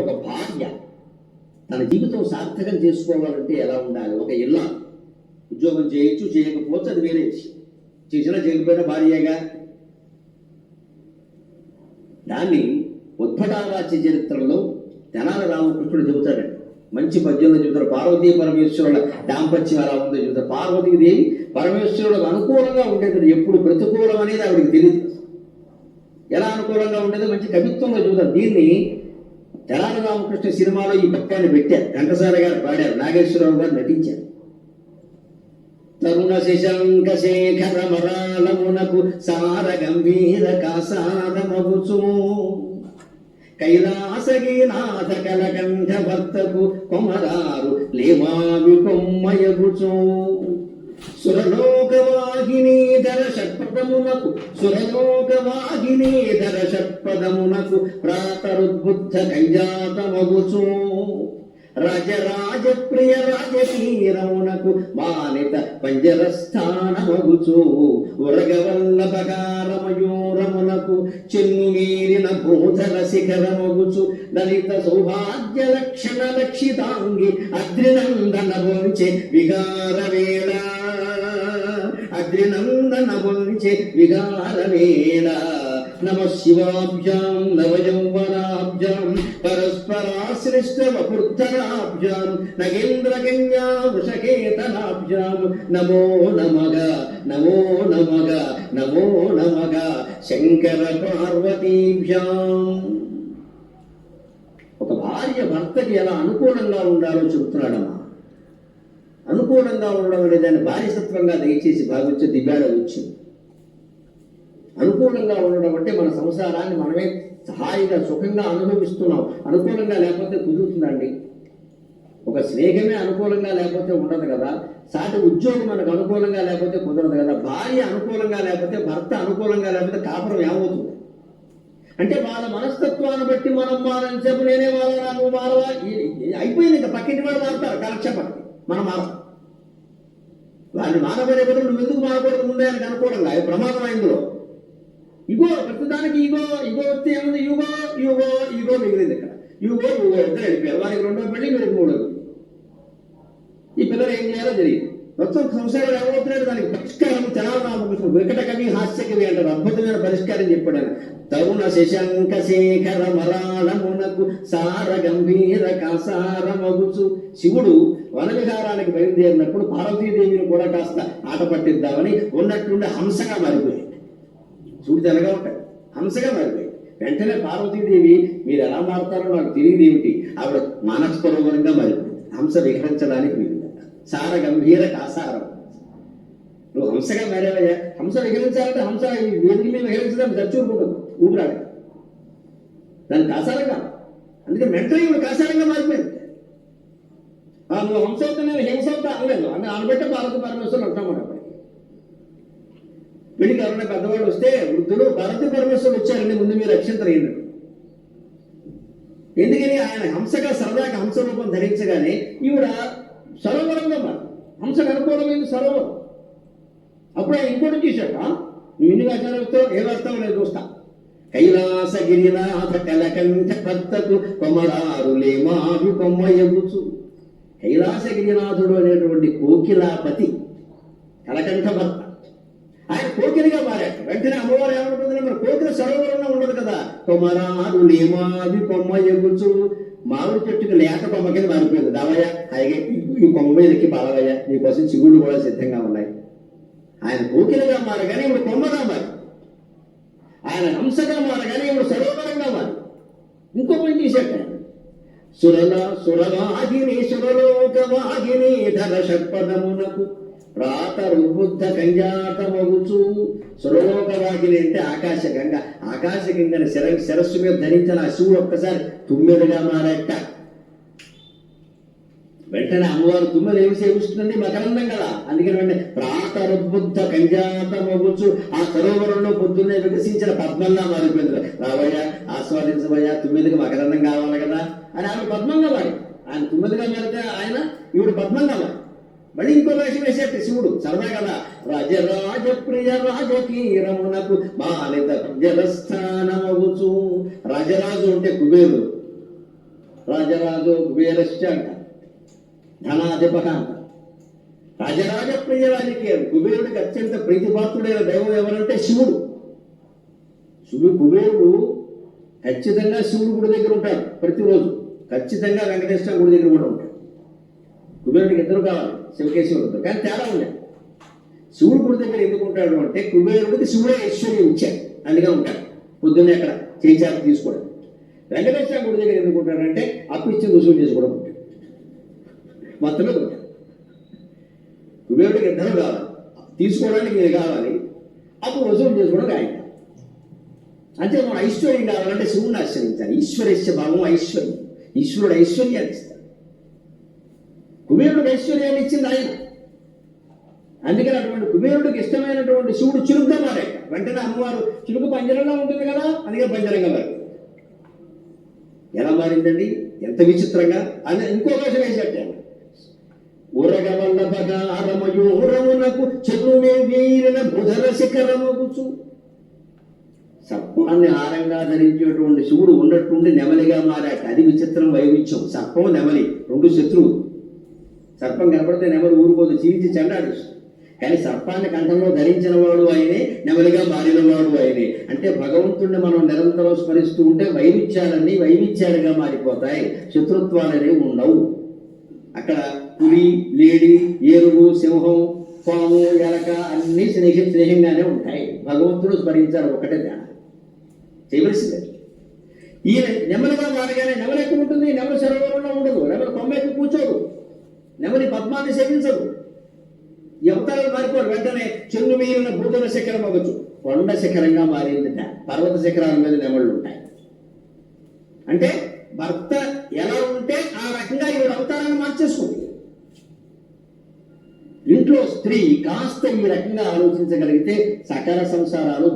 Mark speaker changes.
Speaker 1: ఒక భార్య తన జీవితం సార్థకం చేసుకోవాలంటే ఎలా ఉండాలి? ఒక ఇల్ల ఉద్యోగం చేయొచ్చు చేయకపోవచ్చు అది వేరే చేసినా చేయకపోయినా భార్యగా. దాన్ని ఉద్భటారాచ్య చరిత్రలో తెనాల రామకృష్ణుడు చెబుతాడండి మంచి పద్యంలో చెబుతారు పార్వతీ పరమేశ్వరుల దాంపత్యం ఎలా ఉందో చెబుతారు. పార్వతీదేవి పరమేశ్వరులకు అనుకూలంగా ఉండేది ఎప్పుడు ప్రతికూలం అనేది ఆవిడకి తెలియదు ఎలా అనుకూలంగా ఉండేదో మంచి కవిత్వంలో చెబుతారు. దీన్ని తెనాలి రామకృష్ణ సినిమాలో ఈ పక్కాన్ని పెట్టారు. ఘంటసాల గారు పాడారు. నాగేశ్వరరావు గారు నటించారు. తరుణ శశంక శేఖర మరాలమునకు సార గంభీర కాసారమగుచు. కైలాసగీనాథ కలకంఠ భర్తకు కొమరారు లేమావి కొమ్మయగుచు సురలోకవాహినీధర షట్పదమునకు సురలోకవాహినీధర షట్పదమునకు ప్రాతరుద్బుద్ధ కైజాతమగుచు రజరాజ ప్రియ రాజకీరమునకు మానిత పంజరస్థానమగుచు. ఉరగవల్లభకారమయూరమునకు చెన్ను మీరిన భూధర శిఖరమగుచు దళిత సౌభాగ్య లక్షణ లక్షితాంగి అద్రినందన భోంచే విగార వేళ అద్రినందన వంచే విగార నమ శివాభ్యాం నవయౌవనాభ్యాం పరస్పరాశ్లిష్ట వపుర్ధరాభ్యాం నగేంద్ర కన్యా వృషకేతనాభ్యాం నమో నమగ నమో నమగ నమో నమగ శంకర పార్వతీభ్యాం ఒక భార్య భర్తకి ఎలా అనుకూలంగా ఉండాలో చెబుతున్నాడమ్మా. అనుకూలంగా ఉండడం అనే దాన్ని బానిసత్వంగా దయచేసి భావించే దివ్యాడ వచ్చింది అనుకూలంగా ఉండడం అంటే మన సంసారాన్ని మనమే హాయిగా సుఖంగా అనుభవిస్తున్నాం. అనుకూలంగా లేకపోతే కుదురుతుందండి. ఒక స్నేహమే అనుకూలంగా లేకపోతే ఉండదు కదా. సాటి ఉద్యోగం మనకు అనుకూలంగా లేకపోతే కుదరదు కదా. భార్య అనుకూలంగా లేకపోతే భర్త అనుకూలంగా లేకపోతే కాపురం ఏమవుతుంది? అంటే వాళ్ళ మనస్తత్వాన్ని బట్టి మనం మారని చెప్పు నేనే వాళ్ళ నువ్వు మారవా? అయిపోయింది ఇంకా పక్కింటి వాడు మారుతారు కాలక్షేపానికి మనం మారం వాళ్ళు మానబడే బదులు నువ్వు ఎందుకు మారకూడదు ముందే ఆయనకు అనుకూలంగా అది ప్రమాదం ఇందులో. ఇగో ప్రస్తుతానికి ఇగో ఇగో వస్తే ఏముంది? యుగో యుగో ఇగో మిగిలింది ఇక్కడ. యుగో యుగో ఇద్దరు వెళ్ళిపోయారు. వారికి రెండో పెళ్ళి మీరు మూడో ఈ పిల్లలు ఏం చేయాలో జరిగింది మొత్తం సంసారం ఏమవుతున్నాడు దానికి పరిష్కారం తెలంగాణ వికట కవి హాస్య కవి అంటారు. అద్భుతమైన పరిష్కారం చెప్పాడు ఆయన. తరుణ శశంక శేఖర మరాళమునకు సార గంభీర కాసార మగుచు. శివుడు వనవిహారానికి బయలుదేరినప్పుడు పార్వతీదేవిని కూడా కాస్త ఆట పట్టిద్దామని ఉన్నట్టుండి హంసగా మారిపోయాడు. చూడు తెలగా ఉంటాయి హంసగా మారిపోయాయి వెంటనే పార్వతీదేవి మీరు ఎలా మారుతారో నాకు తెలియదు ఏమిటి ఆవిడ మానసపరోవరంగా మారిపోయింది. హంస విహరించడానికి సార గంభీర కాసారం నువ్వు హంసగా మారావయ్యా? హంస విహరించాలంటే హంస ఈ వేదిక మీద విహరించడానికి చచ్చూరుకుంటుంది ఊపిరాడు. దాని కాసారంగా అందుకే మెంటల్ ఇప్పుడు కాసారంగా మారిపోయింది. నువ్వు హంస అవుతా నేను హింస అవుతా అనలేదు. అంటే అనబట్టే భారత పరమేశ్వరులు అంటాం మనం. పెళ్ళికి ఎవరైనా పెద్దవాళ్ళు వస్తే వృద్ధులు భారత పరమేశ్వరులు వచ్చారండి ముందు మీరు అక్షంతలు అయ్యింది ఎందుకని? ఆయన హంసగా సరదాగా హంస రూపం ధరించగానే ఈవిడ సరోవరంగా మారి హంసకు అనుకూలమైంది సరోవరం అప్పుడు ఆయన ఇంకోటి చూశాడు నువ్వు ఎన్ని వేషాలు వస్తావు ఏ రాస్తావు నేను చూస్తా. కైలాసగిరినాథ కలకంఠ భక్తకు కొమరారులే మావి కొమ్మ ఎగుచు. కైలాసగిరినాథుడు అనేటువంటి కోకిలాపతి కలకంఠ భర్త ఆయన కోకిలిగా మారాడు. వెంటనే అమ్మవారు ఏమనుకుంటుంది మరి కోకిల సరోవరంలో ఉండదు కదా. కొమరారులే లేమావి కొమ్మ ఎగుచు. మామిడి చెట్టుకు లేక కొమ్మ కింద మారిపోయింది. దావయ్య హాయిగా నువ్వు ఈ కొమ్మ మీదకి బాలవయ్య నీకోసం చిగుళ్ళు కూడా సిద్ధంగా ఉన్నాయి. ఆయన కోకిలగా మారగానే ఇప్పుడు కొమ్మగా మారి. ఆయన హంసగా మారగానే ఇప్పుడు సరోవరంగా మారి. ఇంకో పని చేశాడు ఆయన. సురల సురవాహిని సురలోకవాహిని ధర షట్పదమునకు ప్రాతరుబుద్ధ కంజాతమగుచు. సురలోకవాహిని అంటే ఆకాశ గంగ. ఆకాశ గంగని శిర శిరస్సు మీద ధరించిన ఆ శివుడు ఒక్కసారి తుమ్మెదగా మారట వెంటనే అమ్మవారు తుమ్మలు ఏమి సేవిస్తుందండి? మకరందం కదా. అందుకని వెంటనే ప్రాతరుబుద్ధ కంజాతమగుచు ఆ సరోవరంలో పొద్దున్నే వికసించిన పద్మంగా మారిపోయింది రావయ్యా ఆస్వాదించబోయా తుమ్మిదికి మకరందం కావాలి కదా అని ఆమె పద్మంగా మారి ఆయన తుమ్మిదిగా మారితే ఆయన ఈవిడ పద్మంగా మారి మళ్ళీ ఇంకో వేషం వేసేట శివుడు. సరదా కదా. రాజరాజ ప్రియ రాజకీరమునకు మాలిత జలస్థానమగుచు రాజరాజు అంటే కుబేరుడు. రాజరాజో కుబేరశ్చ అంట. ధనాధిప రాజరాజ ప్రియ రాజకీయం కుబేరుడికి అత్యంత ప్రీతిపాత్రుడైన దైవం ఎవరంటే శివుడు. శివుడు కుబేరుడు ఖచ్చితంగా శివుడు గుడి దగ్గర ఉంటాడు ప్రతిరోజు. ఖచ్చితంగా వెంకటేశ్వర గుడి దగ్గర కూడా ఉంటాడు. కుబేరుడికి ఇద్దరు కావాలి శివకేశ్వరుడు ఇద్దరు. కానీ తేడా ఉంది శివుడు గుడి దగ్గర ఎందుకు ఉంటాడు అంటే కుబేరుడికి శివుడే ఐశ్వర్యం ఇచ్చాడు. అందుగా ఉంటాడు. పొద్దున్నే అక్కడ చేచారు తీసుకోవడం వెంకటేశ్వర గుడి దగ్గర ఎందుకు ఉంటాడంటే అప్పు ఇచ్చి రుసులు చేసుకోవడం ఉంటాడు మొత్తం మీద కుబేరుడికి ఇద్దరు కావాలి. తీసుకోవడానికి ఇది కావాలి. అప్పుడు రుజువు చేసుకోవడానికి ఆయన. అంతే మనం ఐశ్వర్యం కావాలంటే శివుణ్ణి ఆశ్రయించాలి. ఈశ్వరస్య భావం ఐశ్వర్యం. ఈశ్వరుడు ఐశ్వర్యాన్ని ఇస్తాడు. కుబేరుడికి ఐశ్వర్యాన్ని ఇచ్చింది ఆయన. అందుకని అటువంటి కుబేరుడికి ఇష్టమైనటువంటి శివుడు చురుగ్గా మారాడు. వెంటనే అమ్మవారు చురుకు పంజరంగా ఉంటుంది కదా అందుకే పంజరంగా మారు ఎలా మారిందండి? ఎంత విచిత్రంగా? అని ఇంకో అవకాశం వేసేట ఊరగ వల్లభగారమయూరమునకు చెల్లుమే వీరిన బుధర శిఖరమగుచు సర్పాన్ని ఆరంగా ధరించేటువంటి శివుడు ఉన్నట్టుండి నెమలిగా మారాట అది విచిత్రం వైవిధ్యం. సర్పం నెమలి రెండు శత్రువు. సర్పం కనపడితే నెమలి ఊరుకోదు చీల్చి చెండాడు. కానీ సర్పాన్ని కంఠంలో ధరించిన వాడు ఆయనే నెమలిగా మారిన వాడు ఆయనే. అంటే భగవంతుడిని మనం నిరంతరం స్మరిస్తూ ఉంటే వైవిధ్యాలన్నీ వైవిధ్యాలుగా మారిపోతాయి. శత్రుత్వాలనేవి ఉండవు. అక్కడ పులి లేడి ఏనుగు సింహం పాము ఎలక అన్నీ స్నేహి స్నేహంగానే ఉంటాయి. భగవంతుడు స్మరించాలి ఒకటే ధ్యానం చేయవలసిందే. ఈయన నెమలిగా మారగానే నెమలి ఎక్కువ ఉంటుంది? నెమలి సరోవరంలో ఉండదు. నెమలి కొమ్మ ఎక్కువ కూర్చోదు? నెమలి పద్మాన్ని సేవించదు. యువతలు మారిపోరు. వెంటనే చెన్ను మీరిన భూతల శిఖరం అవ్వచ్చు. కొండ శిఖరంగా మారింది పర్వత శిఖరాల మీద నెమళ్ళు ఉంటాయి. అంటే భర్త ఎలా ఉంటే ఆ రకంగా ఈవిడ అవతారాన్ని మార్చేసుకుంది. ఇంట్లో స్త్రీ కాస్త ఈ రకంగా ఆలోచించగలిగితే సకల సంసారాలు